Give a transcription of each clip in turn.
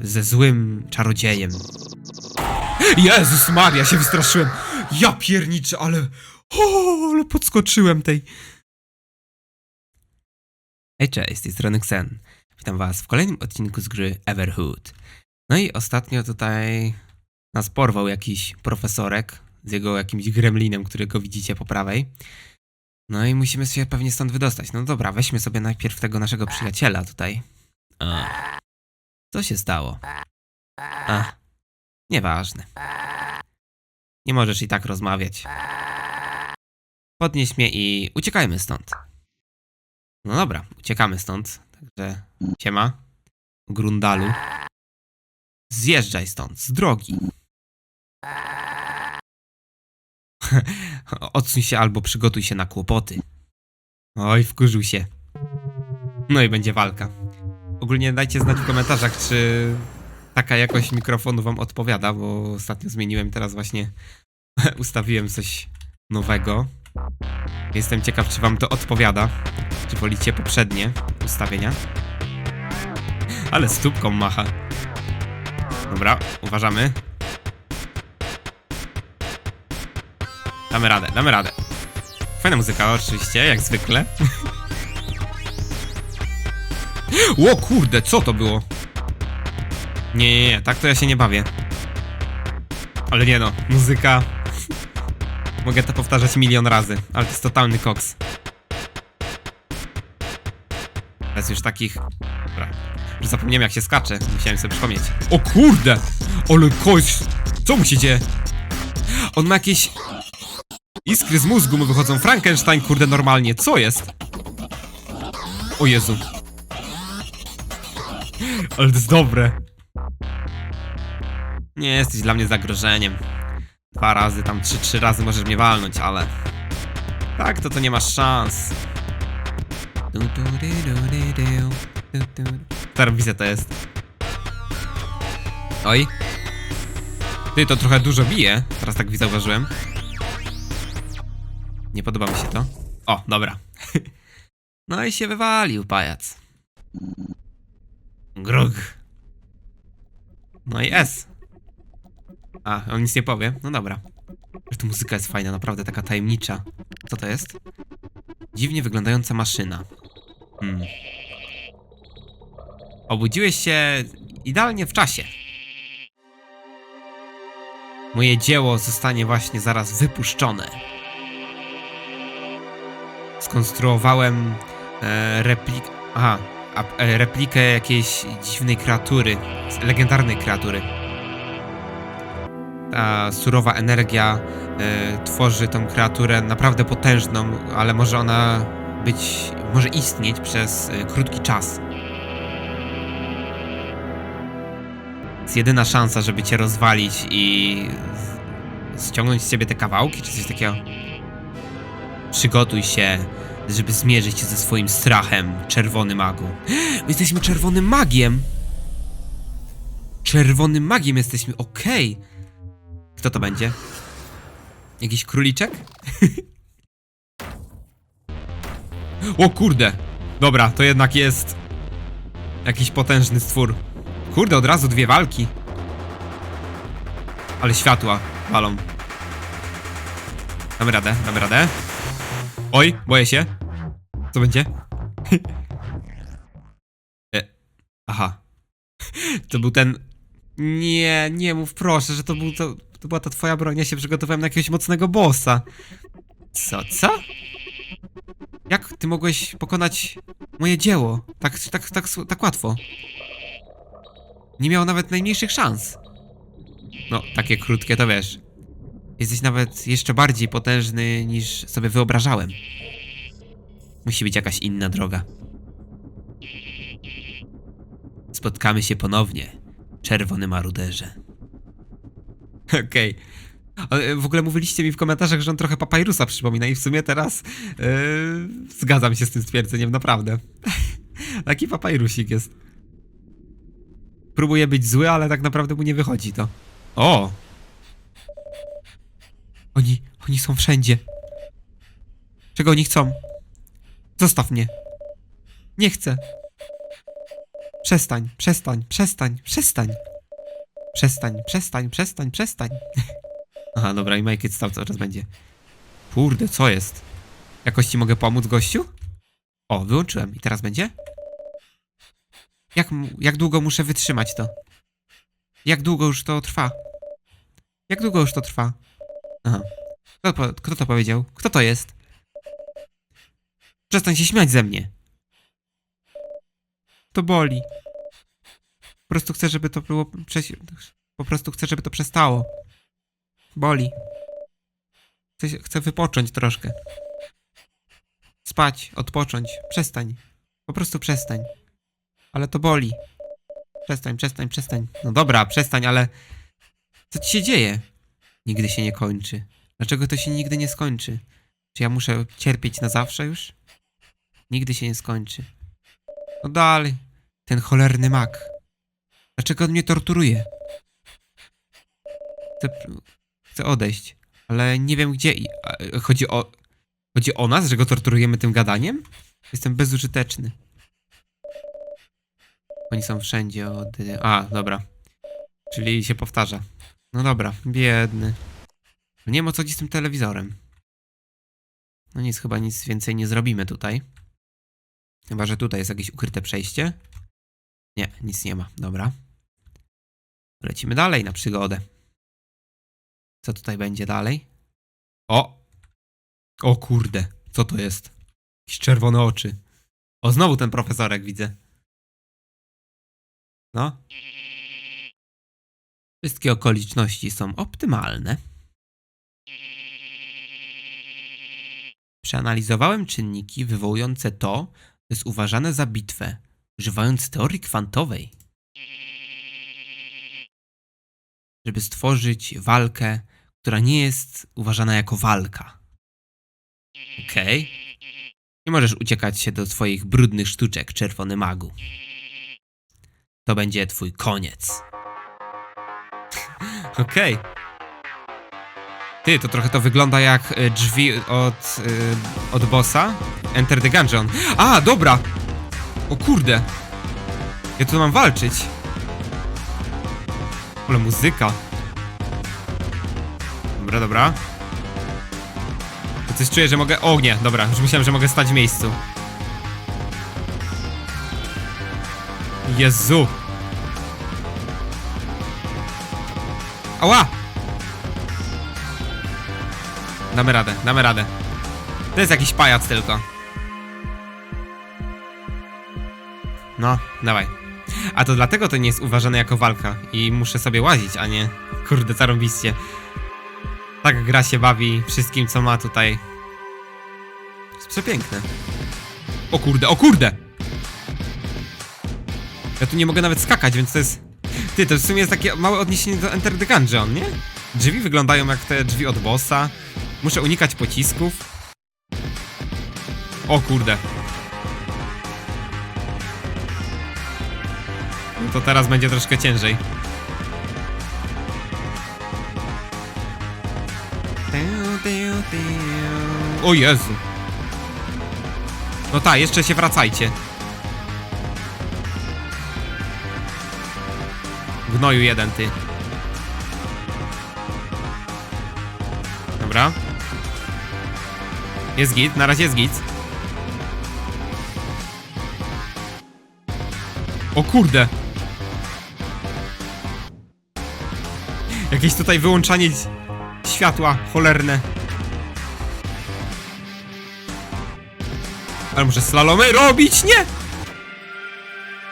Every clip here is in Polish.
ze złym czarodziejem. Jezus Maria, się wystraszyłem! Ja pierniczę, ale... O, ale podskoczyłem tej... Hej, cześć, z tej strony Xen. Witam was w kolejnym odcinku z gry Everhood. No i ostatnio tutaj nas porwał jakiś profesorek z jego jakimś gremlinem, którego widzicie po prawej. No i musimy się pewnie stąd wydostać. No dobra, weźmy sobie najpierw tego naszego przyjaciela tutaj. A. Co się stało? A. Nieważne. Nie możesz i tak rozmawiać. Podnieś mnie i uciekajmy stąd. No dobra, uciekamy stąd. Także ciema. Grundalu. Zjeżdżaj stąd, z drogi. Odsuń się albo przygotuj się na kłopoty. Oj, wkurzył się. No i będzie walka. Ogólnie dajcie znać w komentarzach, czy taka jakość mikrofonu wam odpowiada, bo ostatnio zmieniłem, teraz właśnie ustawiłem coś nowego. Jestem ciekaw, czy wam to odpowiada. Czy wolicie poprzednie ustawienia. Ale stópką macha. Dobra, uważamy. Damy radę, damy radę. Fajna muzyka, oczywiście, jak zwykle. Ło kurde, co to było? Nie, nie, nie, tak to ja się nie bawię. Ale nie no, muzyka. Mogę to powtarzać milion razy, ale to jest totalny koks. Teraz już takich. Dobra. Już zapomniałem jak się skacze. Musiałem sobie przypomnieć. O kurde! Ale kość! Co mu się dzieje? On ma jakieś. Iskry z mózgu mu wychodzą. Frankenstein, kurde, normalnie. Co jest? O Jezu. Ale to jest dobre. Nie jesteś dla mnie zagrożeniem. Dwa razy, tam trzy, trzy razy możesz mnie walnąć, ale... Tak, to to nie masz szans. Terwizja to jest. Oj. Ty, to trochę dużo bije. Teraz tak zauważyłem. Nie podoba mi się to. O, dobra. No i się wywalił pajac. Grog. No i S. A, on nic nie powie. No dobra. Ale ta muzyka jest fajna, naprawdę taka tajemnicza. Co to jest? Dziwnie wyglądająca maszyna. Hmm. Obudziłeś się idealnie w czasie. Moje dzieło zostanie właśnie zaraz wypuszczone. Skonstruowałem e, replik... Aha, replikę jakiejś dziwnej kreatury, legendarnej kreatury. Ta surowa energia e, tworzy tą kreaturę naprawdę potężną, ale może ona być, może istnieć przez e, krótki czas. Jest jedyna szansa, żeby cię rozwalić i ściągnąć z ciebie te kawałki, czy coś takiego. Przygotuj się, żeby zmierzyć się ze swoim strachem, czerwony magu. My jesteśmy czerwonym magiem! Czerwonym magiem jesteśmy, okej. Kto to będzie? Jakiś króliczek? o kurde! Dobra, to jednak jest jakiś potężny stwór. Kurde, od razu dwie walki. Ale światła walą. Damy radę, damy radę. Oj, boję się. Co będzie? e, aha. To był ten. Nie, nie mów proszę, że to był to. To była ta twoja broń. Ja się przygotowałem na jakiegoś mocnego bossa. Co, co? Jak ty mogłeś pokonać moje dzieło? Tak, tak, tak, tak łatwo. Nie miało nawet najmniejszych szans. No, takie krótkie to wiesz. Jesteś nawet jeszcze bardziej potężny niż sobie wyobrażałem. Musi być jakaś inna droga. Spotkamy się ponownie, czerwony maruderze. Okej. Ale W ogóle mówiliście mi w komentarzach, że on trochę papajrusa przypomina i w sumie teraz yy, zgadzam się z tym stwierdzeniem, naprawdę. Taki papajrusik jest. Próbuje być zły, ale tak naprawdę mu nie wychodzi to. O! Oni, oni są wszędzie. Czego oni chcą? Zostaw mnie. Nie chcę. Przestań, przestań, przestań, przestań. Przestań, przestań, przestań, przestań. Aha, dobra, i it stop coraz będzie. Kurde, co jest? Jakoś ci mogę pomóc, gościu? O, wyłączyłem. I teraz będzie? Jak, jak długo muszę wytrzymać to? Jak długo już to trwa? Jak długo już to trwa? Aha. Kto, kto to powiedział? Kto to jest? Przestań się śmiać ze mnie. To boli. Po prostu chcę, żeby to było... Po prostu chcę, żeby to przestało. Boli. Chcę, chcę wypocząć troszkę. Spać, odpocząć. Przestań. Po prostu przestań. Ale to boli. Przestań, przestań, przestań. No dobra, przestań, ale... Co ci się dzieje? Nigdy się nie kończy. Dlaczego to się nigdy nie skończy? Czy ja muszę cierpieć na zawsze już? Nigdy się nie skończy. No dalej. Ten cholerny mak. Dlaczego on mnie torturuje? Chcę, chcę odejść, ale nie wiem gdzie. a, Chodzi o. Chodzi o nas, że go torturujemy tym gadaniem? Jestem bezużyteczny. Oni są wszędzie od. A, dobra. Czyli się powtarza. No dobra, biedny. Nie wiem o co chodzi z tym telewizorem. No nic, chyba nic więcej nie zrobimy tutaj. Chyba, że tutaj jest jakieś ukryte przejście. Nie, nic nie ma. Dobra. Lecimy dalej na przygodę. Co tutaj będzie dalej? O! O kurde, co to jest? Jakieś czerwone oczy. O, znowu ten profesorek widzę. No. Wszystkie okoliczności są optymalne. Przeanalizowałem czynniki wywołujące to, jest uważane za bitwę, używając teorii kwantowej, żeby stworzyć walkę, która nie jest uważana jako walka. Okej. Nie możesz uciekać się do swoich brudnych sztuczek, czerwony magu. To będzie twój koniec. Okej. Ty, to trochę to wygląda jak y, drzwi od, y, od bossa. Enter the Gungeon. A, dobra! O kurde! Ja tu mam walczyć. Ale muzyka. Dobra, dobra. To coś czuję, że mogę... O nie, dobra, już myślałem, że mogę stać w miejscu. Jezu! Ała! Damy radę, damy radę. To jest jakiś pajac tylko. No, dawaj. A to dlatego to nie jest uważane jako walka i muszę sobie łazić, a nie... Kurde, zarąbiście. Tak gra się bawi wszystkim, co ma tutaj. Jest przepiękne. O kurde, o kurde! Ja tu nie mogę nawet skakać, więc to jest... Ty, to w sumie jest takie małe odniesienie do Enter the Gungeon, nie? Drzwi wyglądają jak te drzwi od bossa. Muszę unikać pocisków. O kurde. To teraz będzie troszkę ciężej. O Jezu. No tak, jeszcze się wracajcie. Gnoju jeden, ty. Dobra. Jest git, na razie jest git. O kurde! Jakieś tutaj wyłączanie światła cholerne. Ale muszę slalomy robić, nie!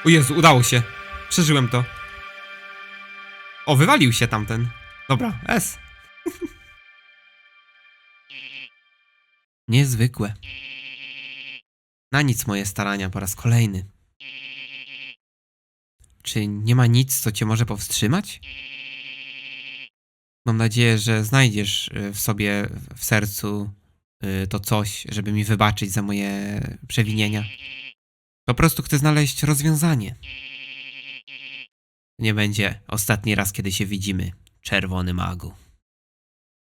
O Jezu, udało się. Przeżyłem to. O, wywalił się tamten. Dobra, S. Niezwykłe. Na nic moje starania po raz kolejny. Czy nie ma nic, co cię może powstrzymać? Mam nadzieję, że znajdziesz y, w sobie, w sercu y, to coś, żeby mi wybaczyć za moje przewinienia. Po prostu chcę znaleźć rozwiązanie. Nie będzie ostatni raz, kiedy się widzimy, czerwony magu.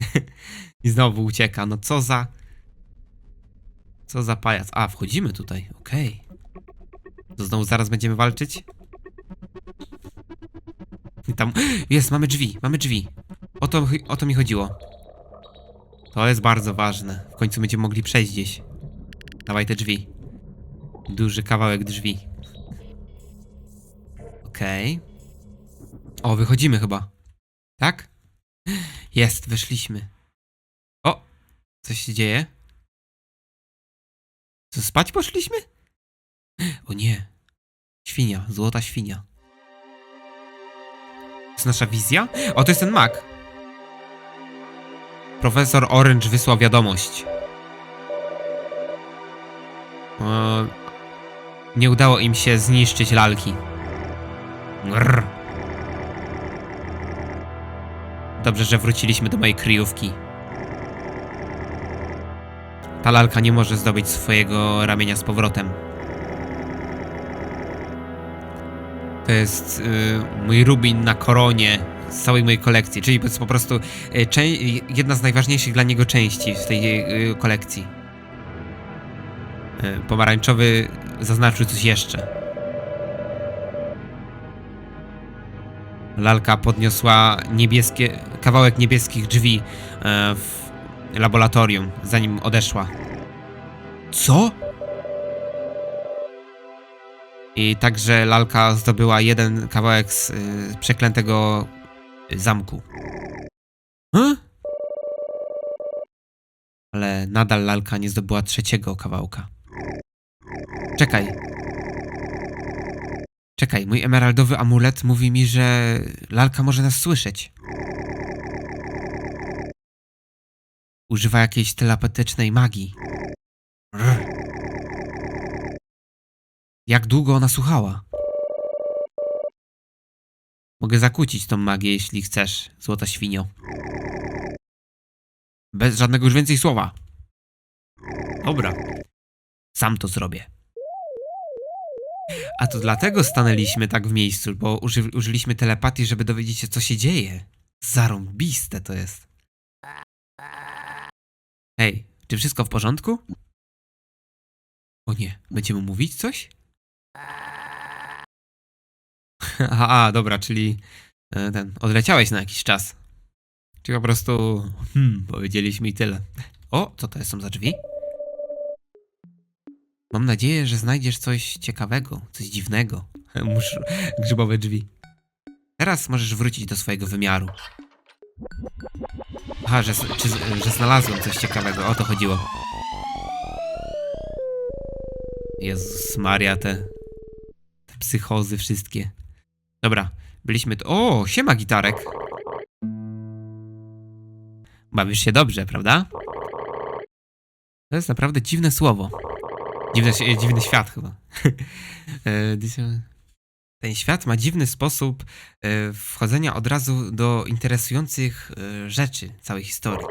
I znowu ucieka. No co za. Co za pajac. A, wchodzimy tutaj. Okej. To znowu zaraz będziemy walczyć? I tam... Jest, mamy drzwi, mamy drzwi. O to, o to mi chodziło. To jest bardzo ważne. W końcu będziemy mogli przejść gdzieś. Dawaj te drzwi. Duży kawałek drzwi. Okej. O, wychodzimy chyba. Tak? Jest, wyszliśmy. O! Coś się dzieje? Co, spać poszliśmy? O nie. Świnia, złota świnia. To jest nasza wizja? O, to jest ten mak. Profesor Orange wysłał wiadomość. O, nie udało im się zniszczyć lalki. Grr. Dobrze, że wróciliśmy do mojej kryjówki. Ta lalka nie może zdobyć swojego ramienia z powrotem. To jest y, mój rubin na koronie z całej mojej kolekcji, czyli jest po prostu czę- jedna z najważniejszych dla niego części w tej y, kolekcji. Y, pomarańczowy zaznaczył coś jeszcze. Lalka podniosła niebieskie, kawałek niebieskich drzwi e, w laboratorium, zanim odeszła. Co? I także lalka zdobyła jeden kawałek z y, przeklętego zamku. Huh? Ale nadal lalka nie zdobyła trzeciego kawałka. Czekaj. Czekaj, mój emeraldowy amulet mówi mi, że lalka może nas słyszeć. Używa jakiejś telepatycznej magii. Jak długo ona słuchała? Mogę zakłócić tą magię, jeśli chcesz, złota świnio. Bez żadnego już więcej słowa. Dobra. Sam to zrobię. A to dlatego stanęliśmy tak w miejscu, bo uży, użyliśmy telepatii, żeby dowiedzieć się, co się dzieje. Zarąbiste to jest. Hej, czy wszystko w porządku? O nie, będziemy mówić coś? Aha, a, dobra, czyli e, ten, odleciałeś na jakiś czas. Czyli po prostu, hmm, powiedzieliśmy i tyle. O, co to są za drzwi? Mam nadzieję, że znajdziesz coś ciekawego, coś dziwnego. Musz grzybowe drzwi. Teraz możesz wrócić do swojego wymiaru. Aha, że, czy, że znalazłem coś ciekawego, o to chodziło. Jezus Maria, te, te psychozy wszystkie. Dobra, byliśmy tu. O, siema gitarek. Bawisz się dobrze, prawda? To jest naprawdę dziwne słowo. Dziwny, dziwny świat chyba. E, Ten świat ma dziwny sposób e, wchodzenia od razu do interesujących e, rzeczy całej historii.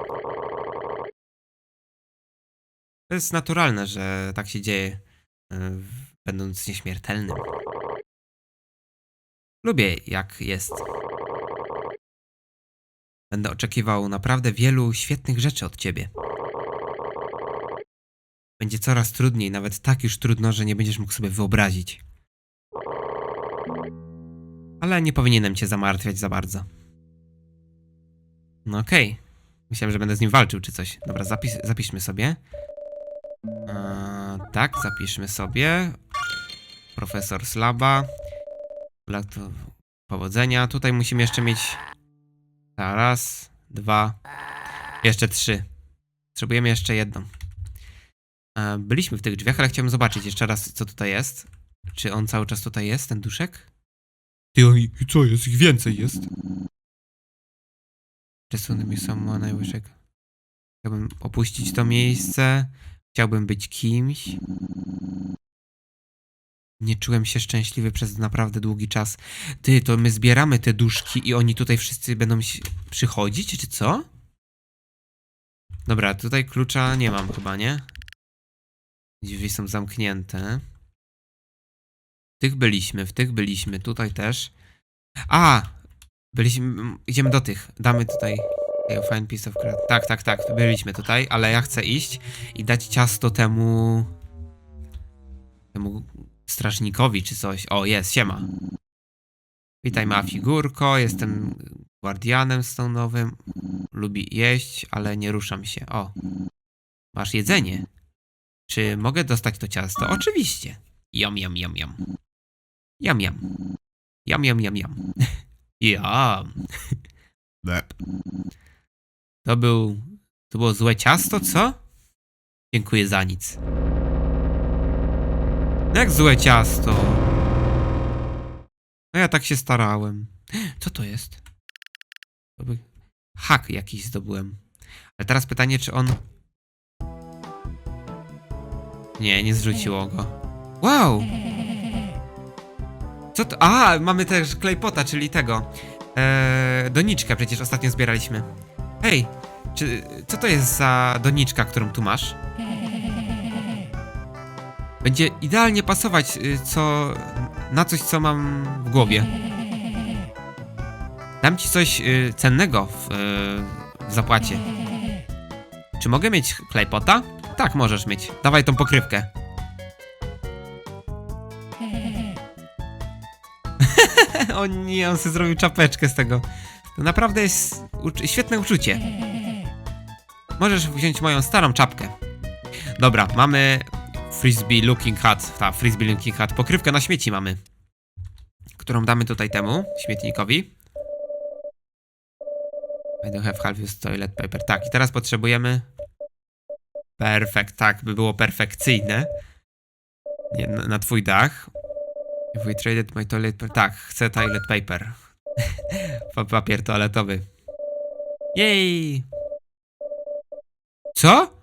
To jest naturalne, że tak się dzieje, będąc nieśmiertelnym. Lubię, jak jest. Będę oczekiwał naprawdę wielu świetnych rzeczy od ciebie. Będzie coraz trudniej, nawet tak już trudno, że nie będziesz mógł sobie wyobrazić. Ale nie powinienem cię zamartwiać za bardzo. No okej. Myślałem, że będę z nim walczył czy coś. Dobra, zapis zapiszmy sobie. Eee, tak, zapiszmy sobie. Profesor Slaba. Lat powodzenia. Tutaj musimy jeszcze mieć... Ta, Raz, dwa, jeszcze trzy. Potrzebujemy jeszcze jedną. E, Byliśmy w tych drzwiach, ale chciałbym zobaczyć jeszcze raz, co tutaj jest. Czy on cały czas tutaj jest, ten duszek? Ty, i co jest? Ich więcej jest. Przesunę mi sama najwyższego. Chciałbym opuścić to miejsce. Chciałbym być kimś. Nie czułem się szczęśliwy przez naprawdę długi czas. Ty, to my zbieramy te duszki i oni tutaj wszyscy będą przychodzić, czy co? Dobra, tutaj klucza nie mam chyba, nie? Drzwi są zamknięte. W tych byliśmy, w tych byliśmy, tutaj też. A! Byliśmy, idziemy do tych. Damy tutaj fine piece of crap. Tak, tak, tak, byliśmy tutaj, ale ja chcę iść i dać ciasto temu temu strażnikowi czy coś. O, jest, siema. Witaj, mała figurko. Jestem guardianem stonowym. Lubi jeść, ale nie ruszam się. O, masz jedzenie. Czy mogę dostać to ciasto? Oczywiście. Jam, jam, jam, jam. Jam, jam. Jam, jam, jam, jam. Jam. To był... To było złe ciasto, co? Dziękuję za nic. Jak złe ciasto? No ja tak się starałem. Co to jest? Hak jakiś zdobyłem. Ale teraz pytanie, czy on... Nie, nie zrzuciło go. Wow! Co to? A, mamy też klejpota, czyli tego. Eee, doniczkę przecież ostatnio zbieraliśmy. Hej, czy, co to jest za doniczka, którą tu masz? Będzie idealnie pasować y, co, na coś, co mam w głowie. Dam ci coś y, cennego w, y, w zapłacie. Czy mogę mieć klejpota? Tak, możesz mieć. Dawaj tą pokrywkę. o nie, on sobie zrobił czapeczkę z tego. To naprawdę jest świetne uczucie. Możesz wziąć moją starą czapkę. Dobra, mamy Frisbee Looking Hat. Ta, Frisbee Looking Hat. Pokrywkę na śmieci mamy. Którą damy tutaj temu śmietnikowi. I don't have half used toilet paper. Tak, i teraz potrzebujemy. Perfekt, tak, by było perfekcyjne. Nie, na, na twój dach. If we traded my toilet paper. Tak, chcę toilet paper. Pa- Papier toaletowy. Jej! Co?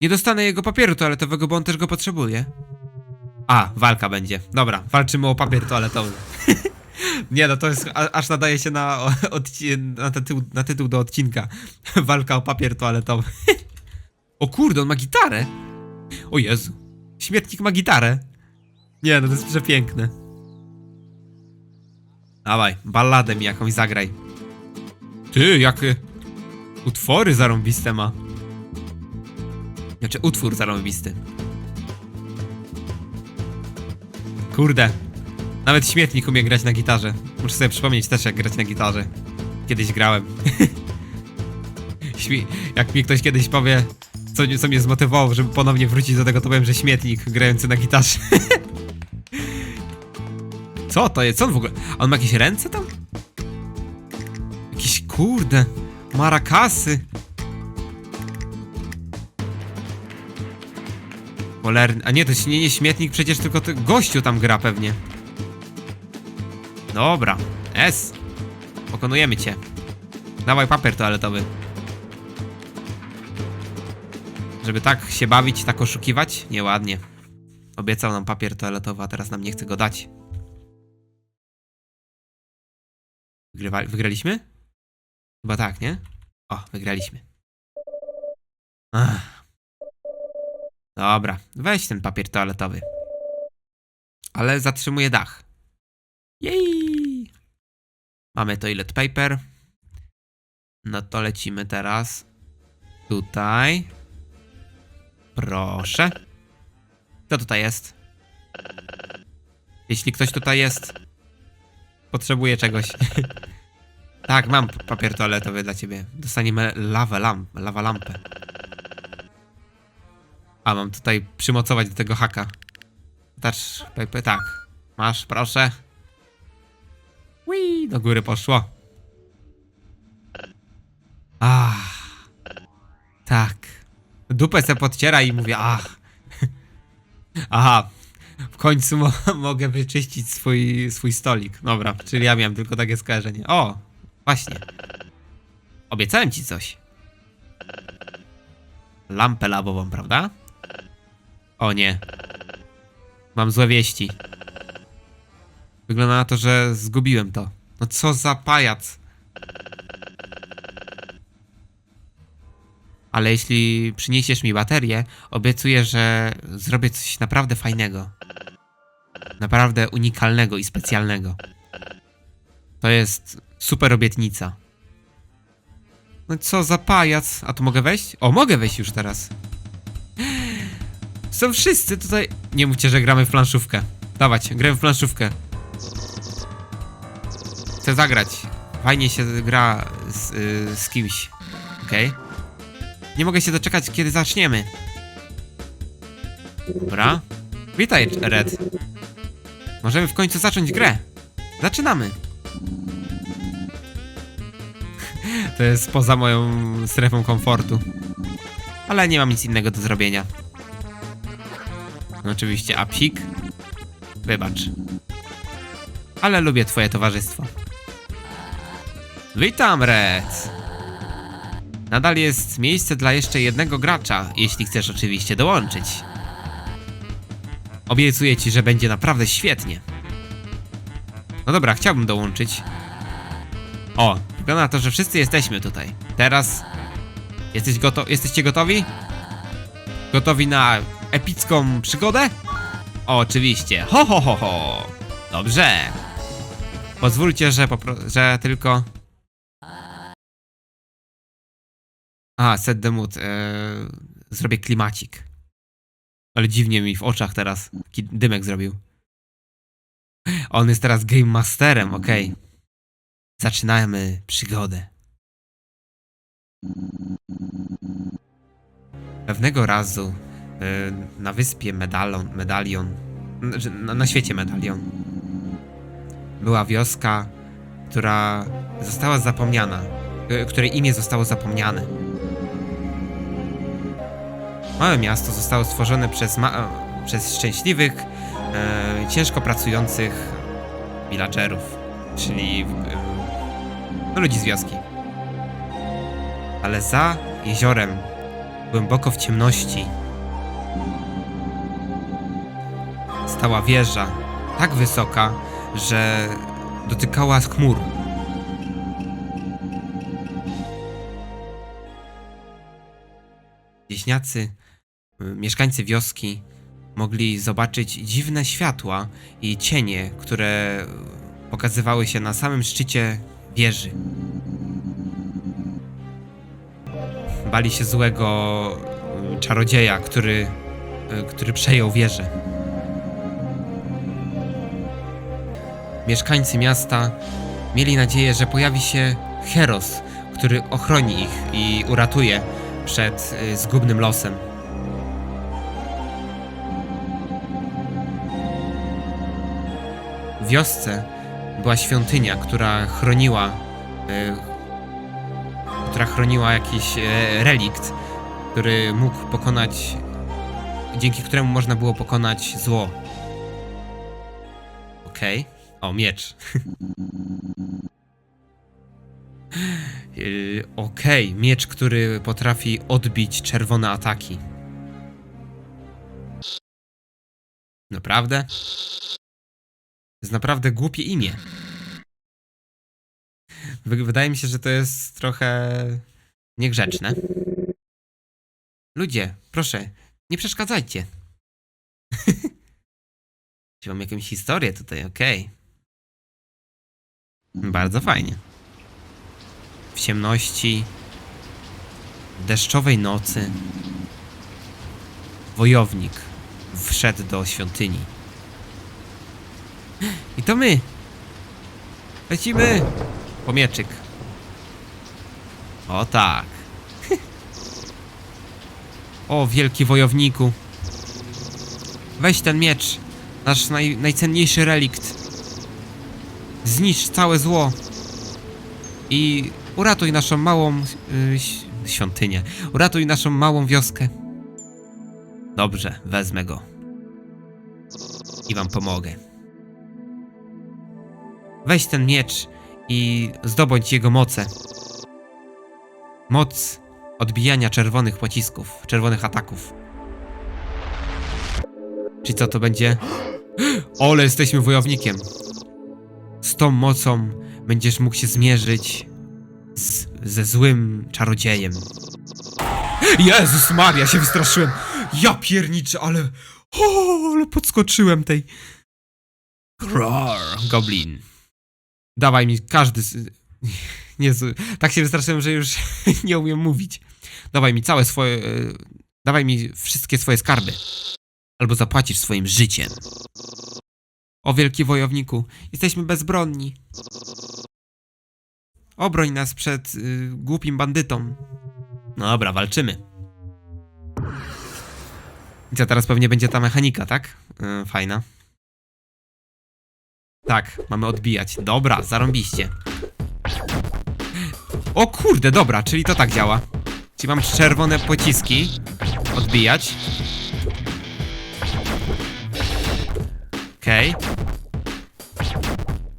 Nie dostanę jego papieru toaletowego, bo on też go potrzebuje. A, walka będzie. Dobra, walczymy o papier toaletowy. Nie no, to jest, aż nadaje się na, na, tytuł, na tytuł do odcinka. Walka o papier toaletowy. o kurde, on ma gitarę. O Jezu. Śmietnik ma gitarę. Nie no, to jest przepiękne. Dawaj, balladę mi jakąś zagraj. Ty, jakie utwory zarąbiste ma. Znaczy, utwór zarąbisty. Kurde. Nawet śmietnik umie grać na gitarze. Muszę sobie przypomnieć też, jak grać na gitarze. Kiedyś grałem. Jak mi ktoś kiedyś powie, co, co mnie zmotywowało, żeby ponownie wrócić do tego, to powiem, że śmietnik grający na gitarze. co to jest? Co on w ogóle? On ma jakieś ręce tam? Jakieś kurde. Marakasy. Cholerny. A nie, to się nie, nie śmietnik, przecież tylko ty, gościu tam gra pewnie. Dobra. S. Pokonujemy cię. Dawaj papier toaletowy. Żeby tak się bawić, tak oszukiwać? Nieładnie. Obiecał nam papier toaletowy, a teraz nam nie chce go dać. Wygrywa wygraliśmy? Chyba tak, nie? O, wygraliśmy. Ach. Dobra, weź ten papier toaletowy. Ale zatrzymuję dach. Jej! Mamy toilet paper. No to lecimy teraz. Tutaj. Proszę. Kto tutaj jest? Jeśli ktoś tutaj jest, potrzebuje czegoś. tak, mam papier toaletowy dla ciebie. Dostaniemy lawę lamp, lawa lampę. A, mam tutaj przymocować do tego haka. Touch paper, tak. Masz, proszę. Wii, do góry poszło. Ach. Tak. Dupę se podciera i mówię, ach. Aha. W końcu mo mogę wyczyścić swój, swój stolik. Dobra, czyli ja miałem tylko takie skojarzenie. O, właśnie. Obiecałem ci coś. Lampę lawową, prawda? O nie. Mam złe wieści. Wygląda na to, że zgubiłem to. No co za pajac. Ale jeśli przyniesiesz mi baterię, obiecuję, że zrobię coś naprawdę fajnego. Naprawdę unikalnego i specjalnego. To jest super obietnica. No co za pajac. A tu mogę wejść? O, mogę wejść już teraz. Są wszyscy tutaj. Nie mówcie, że gramy w planszówkę. Dawać, gramy w planszówkę. Chcę zagrać. Fajnie się gra z, y, z kimś. Okej? Nie mogę się doczekać, kiedy zaczniemy. Dobra. Witaj, Red. Możemy w końcu zacząć grę. Zaczynamy. To jest poza moją strefą komfortu. Ale nie mam nic innego do zrobienia. Oczywiście apsik. Wybacz. Ale lubię twoje towarzystwo. Witam, Red. Nadal jest miejsce dla jeszcze jednego gracza, jeśli chcesz oczywiście dołączyć. Obiecuję ci, że będzie naprawdę świetnie. No dobra, chciałbym dołączyć. O, wygląda na to, że wszyscy jesteśmy tutaj. Teraz jesteś goto jesteście gotowi? Gotowi na epicką przygodę? Oczywiście. Ho, ho, ho, ho. Dobrze. Pozwólcie, że, że tylko... A, set the mood. Eee, zrobię klimacik. Ale dziwnie mi w oczach teraz. Dymek zrobił. On jest teraz Game Masterem, okej. Zaczynajmy przygodę. Pewnego razu e, na wyspie Medalon, Medalion, na, na świecie Medalion, była wioska, która została zapomniana, e, której imię zostało zapomniane. Małe miasto zostało stworzone przez, ma- przez szczęśliwych, e, ciężko pracujących villagerów, czyli e, ludzi z wioski. Ale za jeziorem, głęboko w ciemności, stała wieża, tak wysoka, że dotykała chmur. Wieśniacy, y, mieszkańcy wioski mogli zobaczyć dziwne światła i cienie, które pokazywały się na samym szczycie wieży. Bali się złego y, czarodzieja, który, y, który przejął wieżę. Mieszkańcy miasta mieli nadzieję, że pojawi się Heros, który ochroni ich i uratuje przed y, zgubnym losem. W wiosce była świątynia, która chroniła y, która chroniła jakiś e, relikt, który mógł pokonać dzięki któremu można było pokonać zło. Okej. O, miecz. Yy, Okej, miecz, który potrafi odbić czerwone ataki. Naprawdę? Jest naprawdę głupie imię. Wy- Wydaje mi się, że to jest trochę niegrzeczne. Ludzie, proszę, nie przeszkadzajcie. Mam jakąś historię tutaj, okej. Bardzo fajnie. W ciemności, deszczowej nocy, wojownik wszedł do świątyni. I to my! Lecimy! Pomieczyk. O tak. o, wielki wojowniku. Weź ten miecz. Nasz naj, najcenniejszy relikt. Zniszcz całe zło. I uratuj naszą małą y, ś- świątynię. Uratuj naszą małą wioskę. Dobrze, wezmę go. I wam pomogę. Weź ten miecz i zdobądź jego moce. Moc odbijania czerwonych pocisków, czerwonych ataków. Czy co to będzie? Ole, jesteśmy wojownikiem. Z tą mocą będziesz mógł się zmierzyć z, ze złym czarodziejem. Jezus Maria, się wystraszyłem. Ja pierniczę, ale... O, ale podskoczyłem tej... Roar, goblin. Dawaj mi każdy. Jezu, tak się wystraszyłem, że już nie umiem mówić. Dawaj mi całe swoje. e, Dawaj mi wszystkie swoje skarby. Albo zapłacisz swoim życiem. O wielki wojowniku, jesteśmy bezbronni. Obroń nas przed y, głupim bandytą. No dobra, walczymy. I co, teraz pewnie będzie ta mechanika, tak? Y, fajna. Tak, mamy odbijać. Dobra, zarąbiście. O kurde, dobra, czyli to tak działa. Czyli mam czerwone pociski. Odbijać. Okej.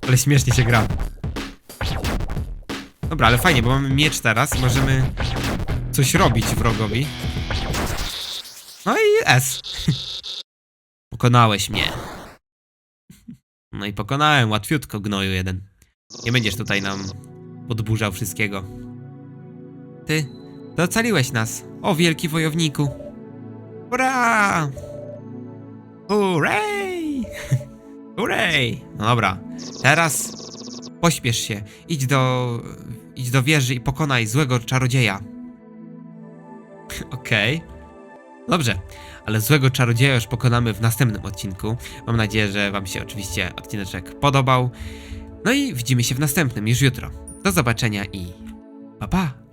Ale śmiesznie się gra. Dobra, ale fajnie, bo mamy miecz teraz możemy coś robić wrogowi. No i S. Pokonałeś mnie. No i pokonałem, łatwiutko, gnoju jeden. Nie będziesz tutaj nam podburzał wszystkiego. Ty, to ocaliłeś nas. O, wielki wojowniku. Hurra! Hurray! Hurray! No dobra, teraz pośpiesz się. Idź do, idź do wieży i pokonaj złego czarodzieja. Okej. Dobrze, ale złego czarodzieja już pokonamy w następnym odcinku. Mam nadzieję, że Wam się oczywiście odcineczek podobał. No i widzimy się w następnym już jutro. Do zobaczenia i pa pa!